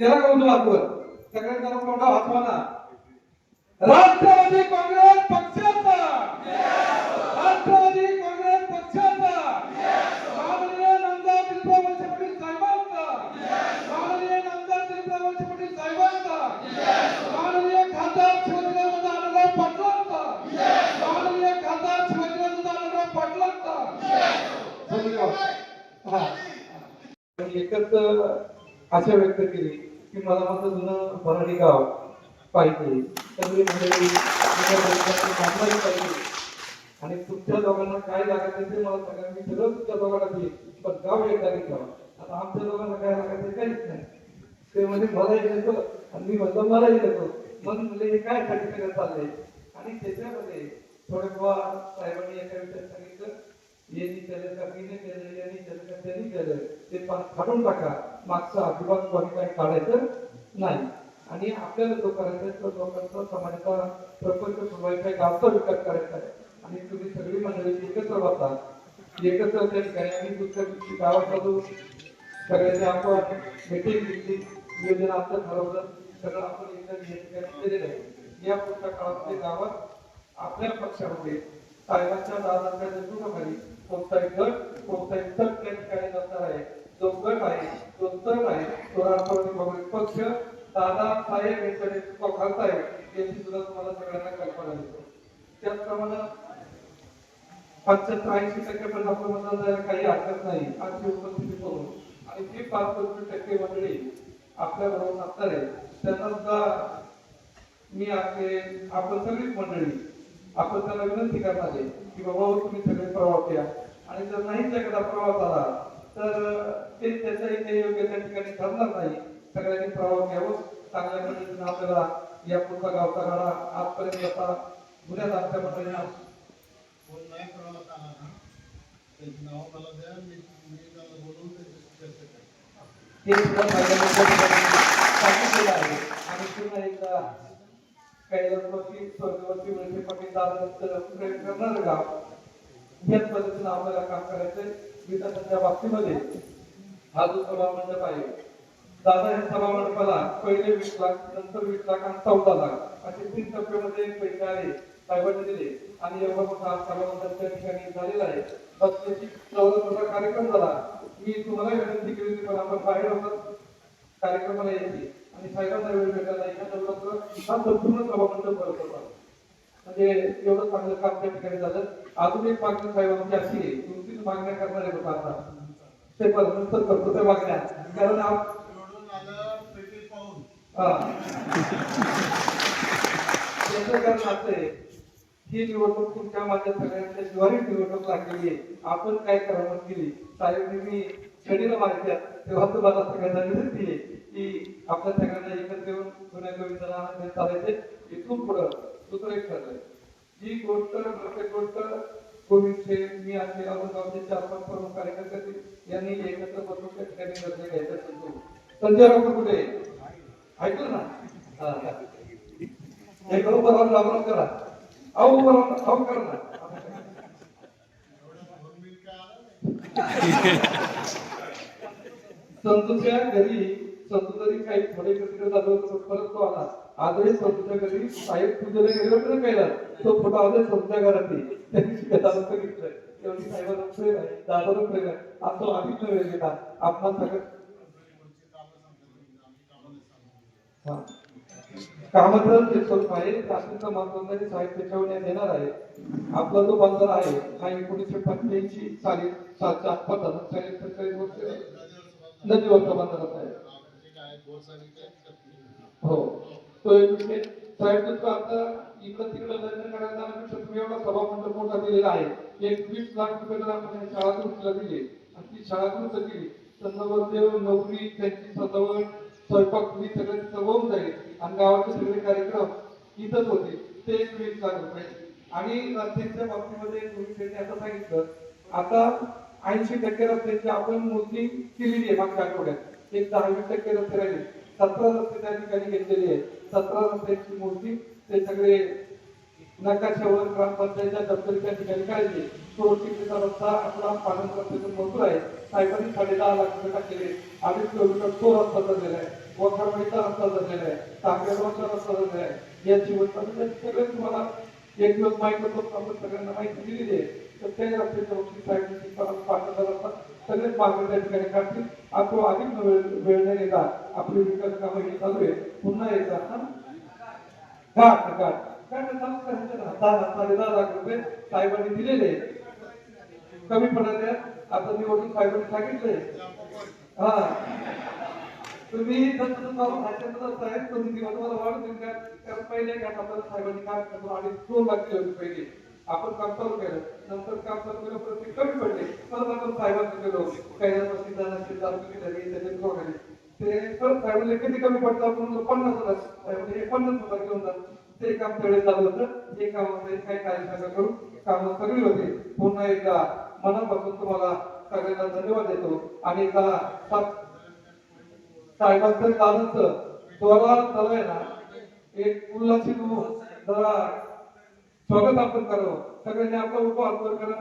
त्याला कोण वाचवर सगळ्यांना कोणता वाचवाना राष्ट्रवादी काँग्रेस पक्षाचा. राष्ट्रवादी काँग्रेस पक्षाचा. माननीय नामदार वळसे पाटील साहेबांचा. माननीय नामदार वळसे पाटील साहेबांचा. माननीय खासदार शिवाजीराव आनंदराव पाटलांचा. माननीय खासदार शिवाजीराव आनंदराव पाटलांचा. हा. एकच आशा व्यक्त केली की मला माझं जुनं मराठी गाव पाहिजे. सगळी मंडळी पाहिजे. आणि तुमच्या दोघांना काय लागायचं ते मला सांगा. मी सगळं तुमच्या दोघांना देईन. पण गाव एकदा ठेवा आता आमच्या दोघांना काय लागायचं काहीच नाही. ते म्हणजे मलाही येतो आणि मी म्हणतो मलाही येतो मग म्हणजे हे काय सर्टिफिकेट चाललंय आणि त्याच्यामध्ये थोडंफार साहेबांनी एका विषयात सांगितलं यांनी केलं का मी केलं यांनी केलं का त्यांनी केलं ते पान काढून टाका. मागचं अजिबात कोणी काही काढायचं नाही. आणि आपल्याला जो करायचा तो लोकांचा समाजाचा प्रपंच सुरवायचा गावचा विकास करायचा आहे. आणि तुम्ही सगळी मंडळी एकत्र बसा. एकत्र त्या ठिकाणी आणि दुसऱ्या दिवशी गावाचा जो सगळ्यांनी आपण मीटिंग घेतली नियोजन आमचं ठरवलं सगळं आपण एकदा या या पुढच्या काळामध्ये गावात आपल्या पक्षामध्ये साहेबांच्या दादांच्या नेतृत्वाखाली कोणताही गट कोणताही तट त्या ठिकाणी नसणार आहे? जो गट आहे जो तट आहे तो राष्ट्रवादी काँग्रेस पक्ष दादा साहेब यांच्या नेतृत्वाखालचा आहे याची सुद्धा तुम्हाला सगळ्यांना कल्पना देतो त्याचप्रमाणे पंच्याहत्तर ऐंशी टक्के पण आपण मतदान द्यायला काही हरकत नाही आजची उपस्थिती करून. आणि जी पाच पंचवीस टक्के मंडळी आपल्या बरोबर असणार आहे त्यांना सुद्धा मी आपले आपण सगळीच मंडळी आपण त्यांना विनंती करणार आहे की बाबा हो, तुम्ही सगळे प्रवास या आणि जर नाहीच एखादा प्रवास आला तर ते त्याच्या इथे योग्य त्या ठिकाणी ठरणार नाही. सगळ्यांनी प्रवास घ्यावं. चांगल्या पद्धतीने आपल्याला या पुढचा गावचा गाडा आजपर्यंत आता गुन्ह्यात आमच्या मंडळींना कोण नाही प्रवास आला ना त्याची नाव मला द्या मी मी त्याला बोलवून त्याच्याशी चर्चा करेन. हे सुद्धा सांगितलेलं आहे. आणि पुन्हा एकदा कैलासवासी स्वर्गवासी वळसे पाटील दादा प्रयत्न करणार गाव. याच पद्धतीने आपल्याला काम करायचंय. विकासाच्या बाबतीमध्ये हा जो सभा मंडप आहे दादा या सभा मंडपाला पहिले वीस लाख नंतर वीस लाख आणि चौदा लाख असे तीन टप्प्यामध्ये पैसे आले साहेबांनी दिले. आणि एवढा मोठा सभा मंडप त्या ठिकाणी झालेला आहे. बस चौदा मोठा कार्यक्रम झाला. मी तुम्हाला विनंती केली पण आपण बाहेर होतात कार्यक्रमाला यायची. आणि साहेबांना वेळ भेटायला एखादं लोक हा संपूर्ण सभा मंडप भरत म्हणजे एवढं चांगलं काम त्या ठिकाणी झालं. अजून एक मागणी साहेबांची अशी आहे दोन मागण्या करणारे लोक आता. ते पण नंतर करतो त्या मागण्या. कारण आप निवडून कारण असं आहे ही निवडणूक तुमच्या माझ्या सगळ्यांच्या ज्वारी निवडणूक लागलेली आहे. आपण काय करावं केली साहेब मी छडीला मारत्या तेव्हा तुम्हाला सगळ्यांना विनंती आहे. की आपल्या सगळ्यांना एकत्र येऊन जुन्या गोविंदाला चालायचे इथून पुढं दुसरं एक ठरलंय. जी गोष्ट प्रत्येक गोष्ट कोविडचे मी असे औरंगाबादचे चार पाच प्रमुख कार्यकर्ते यांनी एकत्र बसून त्या ठिकाणी निर्णय घ्यायचा असतो संजय राऊत कुठे? ऐकलं ना? हा. हे. करू बरोबर लागून करा. अहो बरोबर अहो करा ना. एवढं संतूच्या घरी संतू जरी काही थोडे किलोमीटर जातो परत तो आला. आजही संतूच्या घरी साहेब पूजेला गेले होते ना तो फोटो आजही संतूच्या घरात आहे. त्या बघितलंय साहेबांना प्रेम आहे दादाला प्रेम आहे. आज तो गेला आपण सगळं हा. कामाचं जे स्वरूप आहे साहेब त्याच्यावर देणार आहे. आपला जो बंदर आहे हा एकोणीसशे पंच्याऐंशी साली सातच्या आसपास झाला. चाळीस पंचेचाळीस वर्ष नदीवरचा बंदर आहे हो. तो साहेब दुसरं आता इकडं तिकडं लग्न करायला जाण्यापेक्षा तुम्ही एवढा सभा मंडप मोठा दिलेला आहे. एक वीस लाख रुपये आपण शाळा दुरुस्तीला दिली आणि ती शाळा दुरुस्त केली तर नवरदेव त्यांची सजावट स्वयंपाक ही सगळं तिथं होऊन जाईल. आणि गावाचे सगळे कार्यक्रम इथंच होते ते एक वीस लाख रुपये. आणि रस्त्यांच्या बाबतीमध्ये तुम्ही त्यांनी असं सांगितलं आता ऐंशी टक्के रस्त्यांची आपण मोजणी केलेली आहे मागच्या आठवड्यात. एक दहावी टक्के रस्ते राहिले. सतरा रस्ते त्या ठिकाणी घेतलेले आहेत. सतरा रस्त्यांची मूर्ती ते सगळे नकाशावर ग्रामपंचायतच्या दप्तरीच्या ठिकाणी काढले. तो रस्ता आपला पालन करण्याचं मजूर आहे. साहेबांनी साडेदहा लाख रुपये टाकलेले अडीच किलोमीटर तो रस्ता झालेला आहे. वखरवाडीचा रस्ता झालेला आहे. तांबेगावचा रस्ता झालेला आहे. या वस्तू सगळे तुम्हाला एक दिवस माहिती होतो. आपण सगळ्यांना माहिती दिलेली आहे. तर रस्त्याच्या साहेबांची सगळेच मार्ग त्या ठिकाणी काढतील. तो अधिक वेळ न येता आपली विकास कामं चालू आहे पुन्हा येतात हा? ना साहेबांनी दिलेले कमी पडत आता निवडणूक साहेबांनी सांगितले हा. तुम्ही चालू तुम्ही दिवस मला वाढ देऊन कारण पहिले घाट साहेबांनी काम करतो आणि दोन लाख केले होते पहिले. आपण काम चालू केलं नंतर काम चालू केलं परत ते कमी पडले. परत आपण साहेबांना गेलो काही पस्तीस जणांची तालुकी झाली त्याच्यात जोडले ते परत साहेबांना किती कमी पडतं आपण पन्नास हजार. साहेबांनी हे पन्नास हजार घेऊन जात ते काम तेवढे चालू होतं. हे काम काही कार्यशाळा करून कामं सगळी होते. पुन्हा एकदा मनापासून तुम्हाला सगळ्यांना धन्यवाद देतो. आणि एकदा साहेबांचं दादांचं त्वरा झालं आहे ना एक उल्हासित जरा स्वागत आपण करावं. सगळ्यांनी आपला उपहार करा.